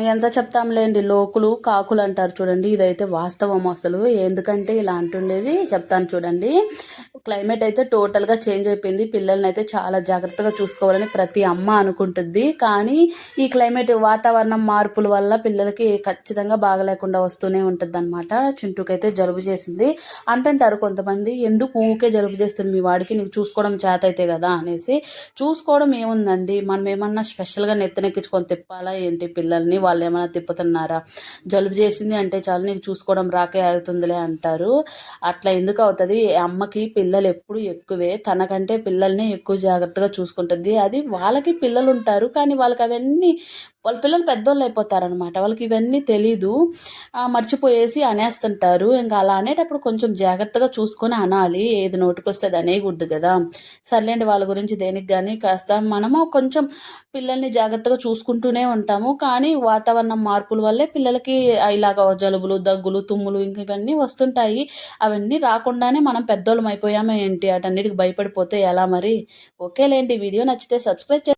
ఎంత చెప్తాంలేండి లోకులు కాకులు అంటారు చూడండి. ఇదైతే వాస్తవం అసలు. ఎందుకంటే ఇలా అంటుండేది చెప్తాను చూడండి. క్లైమేట్ అయితే టోటల్గా చేంజ్ అయిపోయింది. పిల్లల్ని అయితే చాలా జాగ్రత్తగా చూసుకోవాలని ప్రతి అమ్మ అనుకుంటుంది. కానీ ఈ క్లైమేట్ వాతావరణం మార్పుల వల్ల పిల్లలకి ఖచ్చితంగా బాగలేకుండా వస్తూనే ఉంటుంది అనమాట చింటూకైతే జలుబు చేసింది. అంటుంటారు కొంతమంది ఎందుకు ఊకే జలుబు చేస్తుంది? మీ వాడికి నీకు చూసుకోవడం చేత అయితే కదా అనేసి. చూసుకోవడం ఏముందండి? మనం ఏమన్నా స్పెషల్గా నెత్తనెక్కించుకొని తిప్పాలా ఏంటి పిల్లల్ని? వాళ్ళు ఏమైనా తిప్పుతున్నారా? జలుబు చేసింది అంటే చాలు నీకు చూసుకోవడం రాకే అవుతుందిలే అంటారు. అట్లా ఎందుకు అవుతుంది? అమ్మకి పిల్ల పిల్లలు ఎప్పుడు ఎక్కువే. తనకంటే పిల్లల్ని ఎక్కువ జాగ్రత్తగా చూసుకుంటుంది. అది వాళ్ళకి పిల్లలు ఉంటారు కానీ వాళ్ళకి అవన్నీ వాళ్ళ పిల్లలు పెద్దోళ్ళు అయిపోతారనమాట వాళ్ళకి ఇవన్నీ తెలీదు. మర్చిపోయేసి అనేస్తుంటారు. ఇంకా అలా అనేటప్పుడు కొంచెం జాగ్రత్తగా చూసుకొని అనాలి. ఏది నోటికొస్తే అది అనేయకూడదు కదా. సర్లేండి వాళ్ళ గురించి దేనికి కానీ కాస్త మనము కొంచెం పిల్లల్ని జాగ్రత్తగా చూసుకుంటూనే ఉంటాము. కానీ వాతావరణం మార్పుల వల్లే పిల్లలకి ఇలాగ జలుబులు దగ్గులు తుమ్ములు ఇంక ఇవన్నీ వస్తుంటాయి. అవన్నీ రాకుండానే మనం పెద్దోళ్ళం అయిపోయామా ఏంటి? అటన్నిటికి భయపడిపోతే ఎలా మరి? ఓకేలేండి వీడియో నచ్చితే సబ్స్క్రైబ్ చే